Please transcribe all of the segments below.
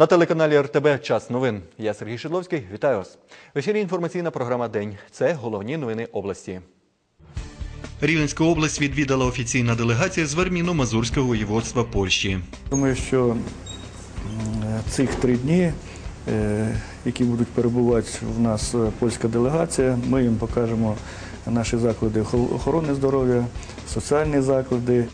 На телеканалі РТБ Час новин. Я Сергій Шедловський. Вітаю вас. В ефірі інформаційна програма День. Це головні новини області. Рівненську область відвідала офіційна делегація з Верміно-Мазурського воєводства Польщі. Думаю, що цих три дні, е, які будуть перебувати в нас е, польська делегація, ми їм покажемо наші заклади охорони здоров'я, соціальні заклади.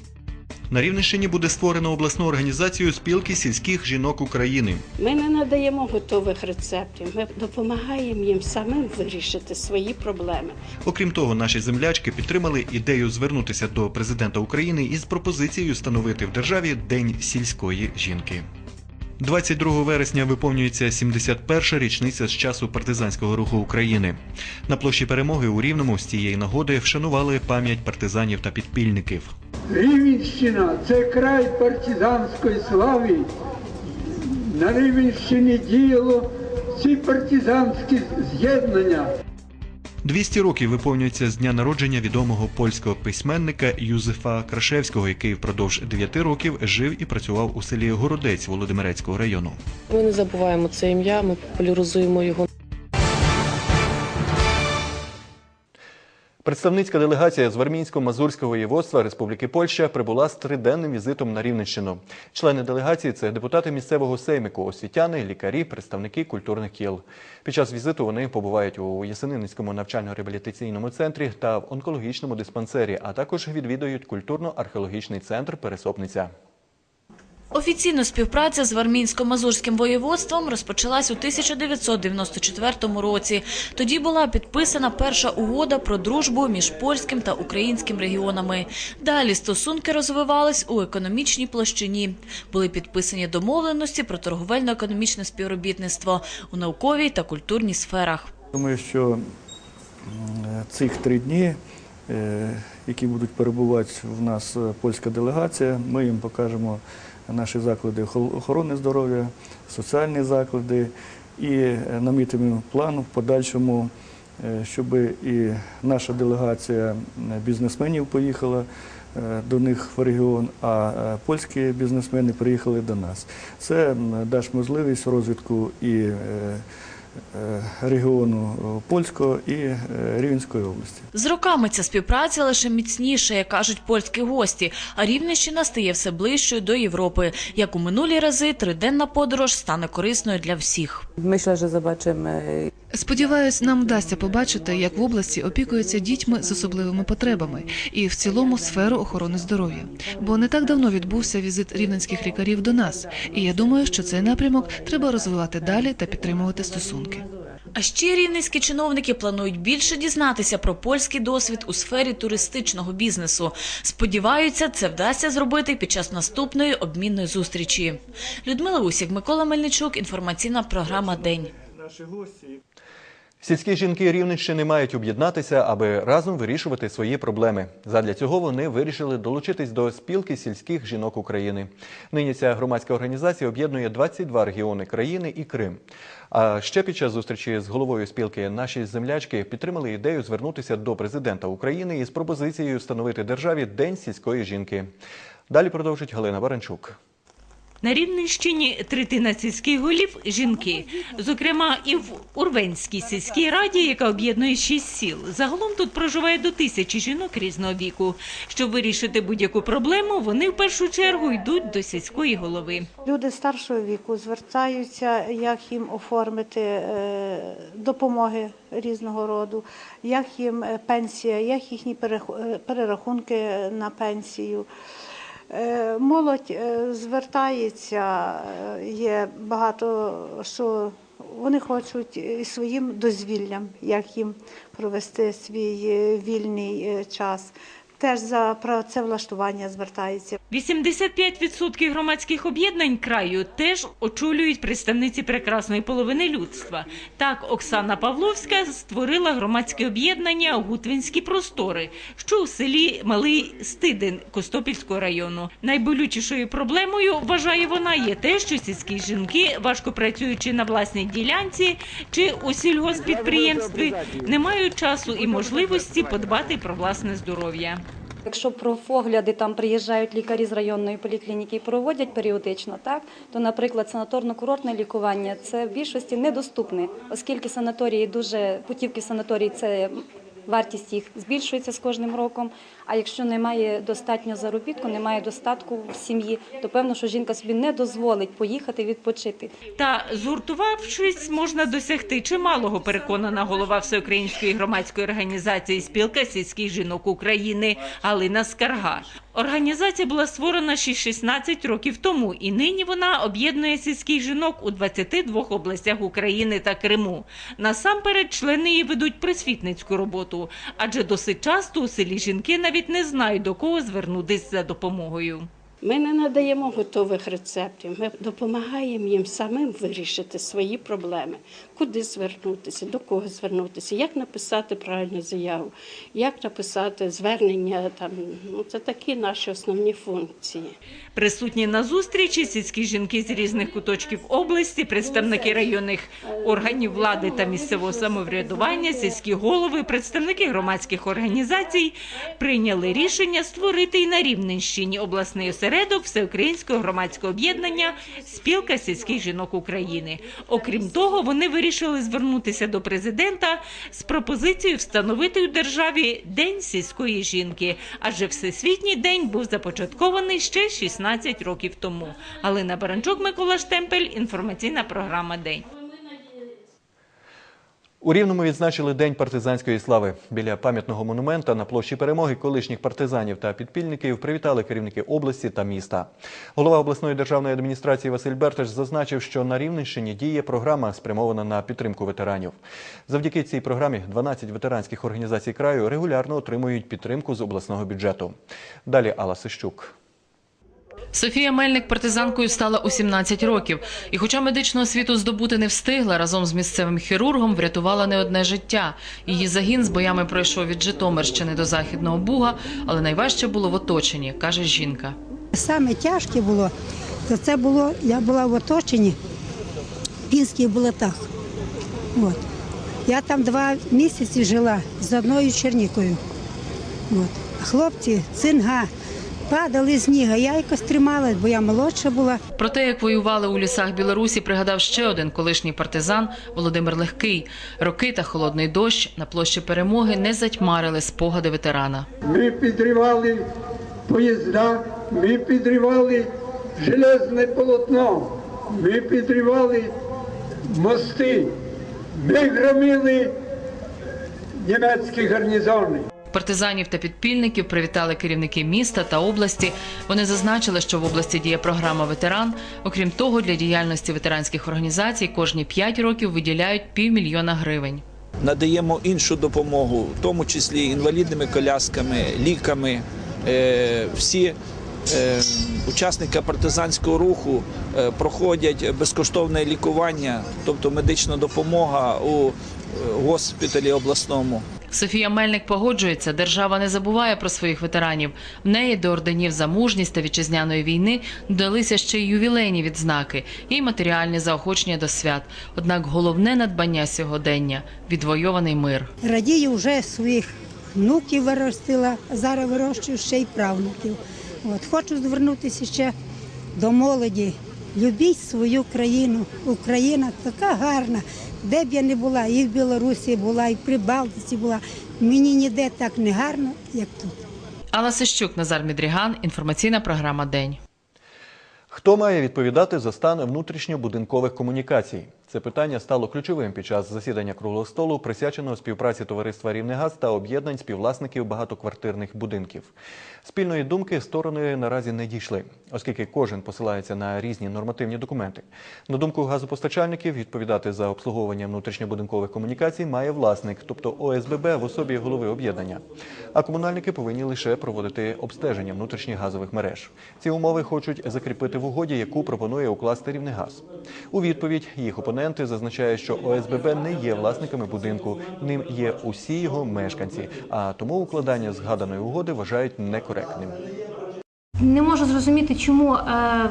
На Рівненщині буде створено обласну організацію спілки сільських жінок України. Ми не надаємо готових рецептів. Ми допомагаємо їм самим вирішити свої проблеми. Окрім того, наші землячки підтримали ідею звернутися до президента України із пропозицією встановити в державі День сільської жінки. 22 вересня виповнюється 71-ша річниця з часу партизанського руху України. На площі перемоги у Рівному з цієї нагоди вшанували пам'ять партизанів та підпільників. Рівенщина це край партизанської слави. На Рівенщині діяло ці партизанські з'єднання. 200 років виповнюється з дня народження відомого польського письменника Юзефа Крашевського, який впродовж 9 років жив і працював у селі Городець Володимирецького району. Ми не забуваємо це ім'я, ми популяризуємо його Представницька делегація з Вармінсько-Мазурського воєводства Республіки Польща прибула з триденним візитом на Рівненщину. Члени делегації це депутати місцевого сейміку, освітяни, лікарі, представники культурних кіл. Під час візиту вони побувають у Ясенинницькому навчально-реабілітаційному центрі та в онкологічному диспансері, а також відвідують культурно-археологічний центр Пересопниця. Офіційна співпраця з Вармінсько-Мазурським воєводством розпочалась у 1994 році. Тоді була підписана перша угода про дружбу між польським та українським регіонами. Далі стосунки розвивались у економічній площині. Були підписані домовленості про торговельно-економічне співробітництво у науковій та культурній сферах. Думаю, що цих три дні, е, які будуть перебувати в нас е, польська делегація, ми їм покажемо наші заклади охо- охорони здоров'я, соціальні заклади і намітимемо намітимо план в подальшому, е, щоб і наша делегація е, бізнесменів поїхала е, до них в регіон, а е, польські бізнесмени приїхали до нас. Це дасть можливість розвитку і е, е, регіону е, польського і е, Рівненської області. З роками ця співпраця лише міцніше, як кажуть польські гості, а Рівненщина стає все ближчою до Європи. Як у минулі рази, триденна подорож стане корисною для всіх. Myślę, że zobaczymy Сподіваюсь, нам вдасться побачити, як в області опікуються дітьми з особливими потребами і в цілому сферу охорони здоров'я. Бо не так давно відбувся візит рівненських лікарів до нас, і я думаю, що цей напрямок треба розвивати далі та підтримувати стосунки. А ще рівненські чиновники планують більше дізнатися про польський досвід у сфері туристичного бізнесу. Сподіваються, це вдасться зробити під час наступної обмінної зустрічі. Людмила Усік, Микола Мельничук. Інформаційна програма День. Сільські жінки Рівненщини мають об'єднатися, аби разом вирішувати свої проблеми. Задля цього вони вирішили долучитись до спілки сільських жінок України. Нині ця громадська організація об'єднує 22 регіони країни і Крим. А ще під час зустрічі з головою спілки наші землячки підтримали ідею звернутися до президента України із пропозицією встановити державі День сільської жінки. Далі продовжить Галина Баранчук. На Рівненщині третина сільських голів – жінки. Зокрема, і в Урвенській сільській раді, яка об'єднує шість сіл. Загалом тут проживає до тисячі жінок різного віку. Щоб вирішити будь-яку проблему, вони в першу чергу йдуть до сільської голови. Люди старшого віку звертаються, як їм оформити е, допомоги різного роду, як їм е, пенсія, як їхні е, перерахунки на пенсію. Е, Молодь е, звертається, е, є багато, що вони хочуть своїм дозвіллям, як їм провести свій вільний час. Теж за працевлаштування звертається. 85% громадських об'єднань краю теж очолюють представниці прекрасної половини людства. Так, Оксана Павловська створила громадське об'єднання Гутвинські простори, що у селі Малий Стидин Костопільського району. Найболючішою проблемою, вважає вона, є те, що сільські жінки, важко працюючи на власній ділянці чи у сільгоспідприємстві, не мають часу і можливості подбати про власне здоров'я. Якщо профогляди там приїжджають лікарі з районної поліклініки і проводять періодично, так то, наприклад, санаторно-курортне лікування це в більшості недоступне, оскільки санаторії дуже путівки санаторії це. Вартість їх збільшується з кожним роком. А якщо немає достатньо заробітку, немає достатку в сім'ї, то певно, що жінка собі не дозволить поїхати відпочити. Та згуртувавшись, можна досягти чималого, переконана голова Всеукраїнської громадської організації Спілка сільських жінок України Галина Скарга. Організація була створена ще 16 років тому, і нині вона об'єднує сільських жінок у 22 областях України та Криму. Насамперед, члени її ведуть присвітницьку роботу, адже досить часто у селі жінки навіть не знають до кого звернутися за допомогою. Ми не надаємо готових рецептів. Ми допомагаємо їм самим вирішити свої проблеми. Куди звернутися, до кого звернутися, як написати правильну заяву, як написати звернення. Там ну це такі наші основні функції. Присутні на зустрічі сільські жінки з різних куточків області, представники районних органів влади та місцевого самоврядування, сільські голови, представники громадських організацій прийняли рішення створити і на Рівненщині обласний осередок Всеукраїнського громадського об'єднання Спілка сільських жінок України. Окрім того, вони вирішили звернутися до президента з пропозицією встановити у державі День сільської жінки, адже Всесвітній день був започаткований ще 16 років тому. Галина Баранчук, Микола Штемпель, інформаційна програма День. У Рівному відзначили День партизанської слави. Біля пам'ятного монумента на площі перемоги колишніх партизанів та підпільників привітали керівники області та міста. Голова обласної державної адміністрації Василь Берташ зазначив, що на Рівненщині діє програма, спрямована на підтримку ветеранів. Завдяки цій програмі 12 ветеранських організацій краю регулярно отримують підтримку з обласного бюджету. Далі Алла Сищук. Софія Мельник партизанкою стала у 17 років, і, хоча медичну освіту здобути не встигла, разом з місцевим хірургом врятувала не одне життя. Її загін з боями пройшов від Житомирщини до Західного Буга, але найважче було в оточенні, каже жінка. Саме тяжке було, то це було, я була в оточенні в Пінських болотах. От. Я там два місяці жила з одною чернікою. От. Хлопці, цинга, падали з ніга. Я якось трималась, бо я молодша була. Про те, як воювали у лісах Білорусі, пригадав ще один колишній партизан Володимир Легкий. Роки та холодний дощ на площі перемоги не затьмарили спогади ветерана. Ми підривали поїзда, ми підривали железне полотно, ми підривали мости, ми громили німецькі гарнізони. Партизанів та підпільників привітали керівники міста та області. Вони зазначили, що в області діє програма ветеран. Окрім того, для діяльності ветеранських організацій кожні 5 років виділяють півмільйона гривень. надаємо іншу допомогу, в тому числі інвалідними колясками, ліками. Е, Всі е, учасники партизанського руху е, проходять безкоштовне лікування, тобто медична допомога у госпіталі обласному. Софія Мельник погоджується, держава не забуває про своїх ветеранів. В неї до орденів за мужність та вітчизняної війни додалися ще й ювілейні відзнаки і матеріальні заохочення до свят. Однак головне надбання сьогодення відвойований мир. Радію вже своїх внуків виростила, зараз вирощую ще й правнуків. От. Хочу звернутися ще до молоді. Любіть свою країну. Україна така гарна. Де б я не була, і в Білорусі була, і в Прибалтиці була. Мені ніде так не гарно, як тут. Алла Сищук, Назар Мідріган. Інформаційна програма День. Хто має відповідати за стан внутрішньобудинкових комунікацій? Це питання стало ключовим під час засідання круглого столу, присвяченого співпраці товариства Рівнегаз та об'єднань співвласників багатоквартирних будинків. Спільної думки сторони наразі не дійшли, оскільки кожен посилається на різні нормативні документи. На думку газопостачальників, відповідати за обслуговування внутрішньобудинкових комунікацій має власник, тобто ОСББ в особі голови об'єднання. А комунальники повинні лише проводити обстеження внутрішніх газових мереж. Ці умови хочуть закріпити в угоді, яку пропонує укласти Рівнегаз. У відповідь їх опоненти зазначають, що ОСББ не є власниками будинку, ним є усі його мешканці, а тому укладання згаданої угоди вважають некоректним. Не можу зрозуміти, чому е,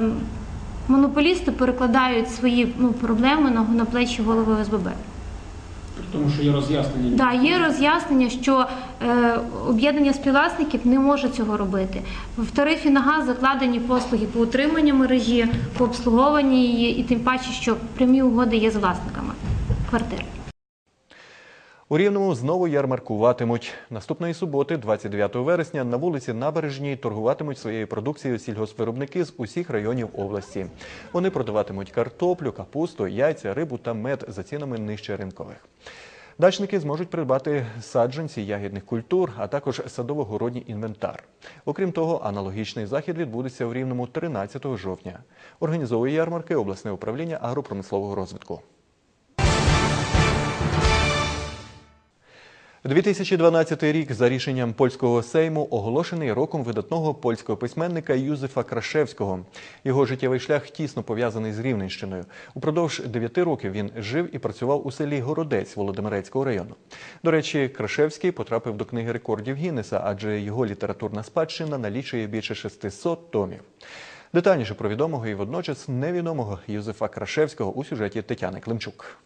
монополісти перекладають свої ну, проблеми на, на плечі голови ОСББ. Тому що є роз'яснення. Да, є роз'яснення, що е, об'єднання співвласників не може цього робити. В тарифі на газ закладені послуги по утриманню мережі, по обслуговуванню її, і тим паче, що прямі угоди є з власниками квартир. У Рівному знову ярмаркуватимуть. Наступної суботи, 29 вересня, на вулиці Набережній торгуватимуть своєю продукцією сільгоспвиробники з усіх районів області. Вони продаватимуть картоплю, капусту, яйця, рибу та мед за цінами нижче ринкових. Дачники зможуть придбати саджанці ягідних культур, а також садово-городній інвентар. Окрім того, аналогічний захід відбудеться в Рівному 13 жовтня. Організовує ярмарки обласне управління агропромислового розвитку. 2012 рік за рішенням польського сейму оголошений роком видатного польського письменника Юзефа Крашевського. Його життєвий шлях тісно пов'язаний з Рівненщиною. Упродовж 9 років він жив і працював у селі Городець Володимирецького району. До речі, Крашевський потрапив до книги рекордів Гіннеса, адже його літературна спадщина налічує більше 600 томів. Детальніше про відомого і водночас невідомого Юзефа Крашевського у сюжеті Тетяни Климчук.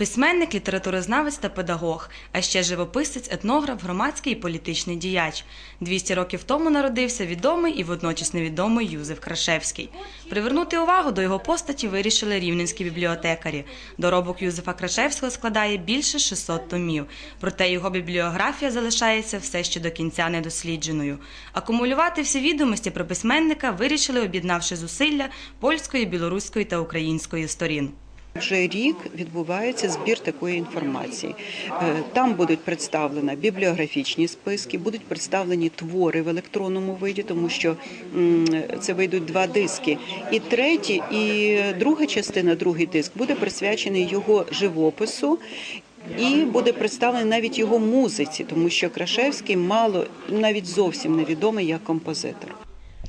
Письменник, літературознавець та педагог, а ще живописець, етнограф, громадський і політичний діяч. 200 років тому народився відомий і водночас невідомий Юзеф Крашевський. Привернути увагу до його постаті вирішили рівненські бібліотекарі. Доробок Юзефа Крашевського складає більше 600 томів, проте його бібліографія залишається все ще до кінця недослідженою. Акумулювати всі відомості про письменника вирішили, об'єднавши зусилля польської, білоруської та української сторін. Вже рік відбувається збір такої інформації. Е, Там будуть представлені бібліографічні списки, будуть представлені твори в електронному виді, тому що це вийдуть два диски. І третій, і друга частина, другий диск, буде присвячений його живопису. І буде представлений навіть його музиці, тому що Крашевський мало навіть зовсім невідомий як композитор.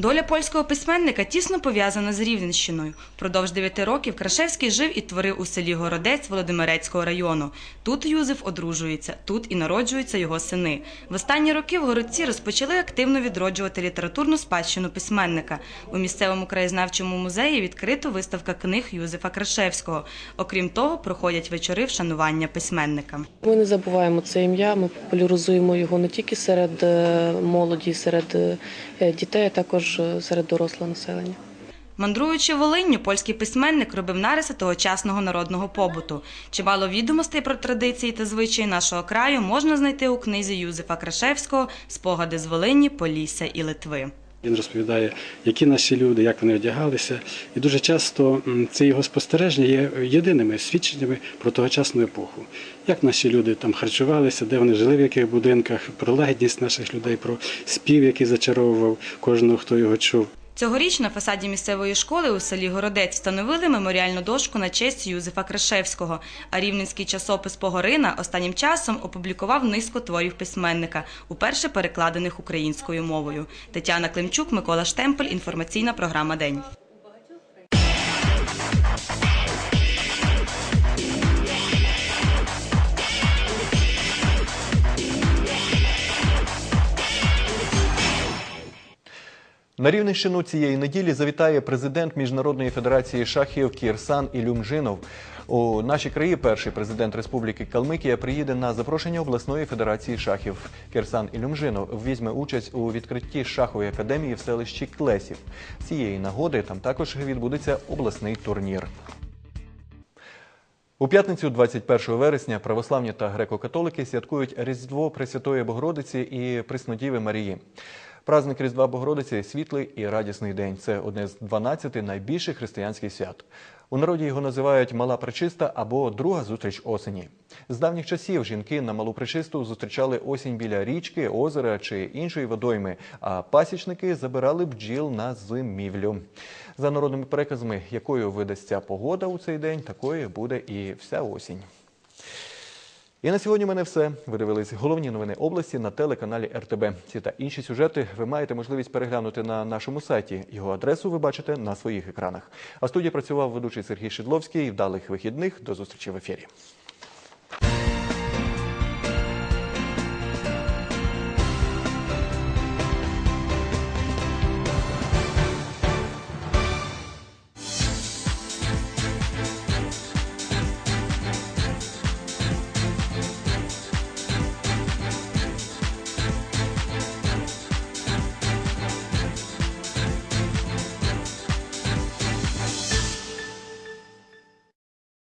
Доля польського письменника тісно пов'язана з Рівненщиною. Впродовж 9 років Крашевський жив і творив у селі Городець Володимирецького району. Тут Юзеф одружується, тут і народжуються його сини. В останні роки в городці розпочали активно відроджувати літературну спадщину письменника. У місцевому краєзнавчому музеї відкрито виставка книг Юзефа Крашевського. Окрім того, проходять вечори вшанування письменника. Ми не забуваємо це ім'я. Ми популяризуємо його не тільки серед е, молоді, серед е, дітей, а також е, серед дорослого населення. Мандруючи Волинню, польський письменник робив нариси тогочасного народного побуту. Чимало відомостей про традиції та звичаї нашого краю можна знайти у книзі Юзефа Крашевського Спогади з Волині, Полісся і Литви. Він розповідає, які наші люди, як вони одягалися, і дуже часто ці його спостереження є єдиними свідченнями про тогочасну епоху. Як наші люди там харчувалися, де вони жили, в яких будинках, про лагідність наших людей, про спів, який зачаровував кожного, хто його чув. Цьогоріч на фасаді місцевої школи у селі Городець встановили меморіальну дошку на честь Юзефа Крашевського. А рівненський часопис Погорина останнім часом опублікував низку творів письменника, уперше перекладених українською мовою. Тетяна Климчук, Микола Штемпель. Інформаційна програма День. На Рівненщину цієї неділі завітає президент Міжнародної федерації шахів Кірсан Ілюмжинов. У наші краї перший президент Республіки Калмикія приїде на запрошення обласної федерації шахів. Кірсан Ілюмжинов візьме участь у відкритті шахової академії в селищі Клесів. Цієї нагоди там також відбудеться обласний турнір. У п'ятницю, 21 вересня, православні та греко-католики святкують Різдво Пресвятої Богородиці і Преснодіви Марії. Праздник Різдва Богородиці світлий і радісний день. Це одне з 12 найбільших християнських свят. У народі його називають Мала Пречиста або Друга зустріч осені. З давніх часів жінки на малу пречисту зустрічали осінь біля річки, озера чи іншої водойми, а пасічники забирали бджіл на зимівлю. За народними переказами, якою видасться погода у цей день, такою буде і вся осінь. І на сьогодні в мене все. Ви дивились головні новини області на телеканалі РТБ. Ці та інші сюжети ви маєте можливість переглянути на нашому сайті. Його адресу ви бачите на своїх екранах. А студія працював ведучий Сергій Шидловський. Вдалих вихідних. До зустрічі в ефірі.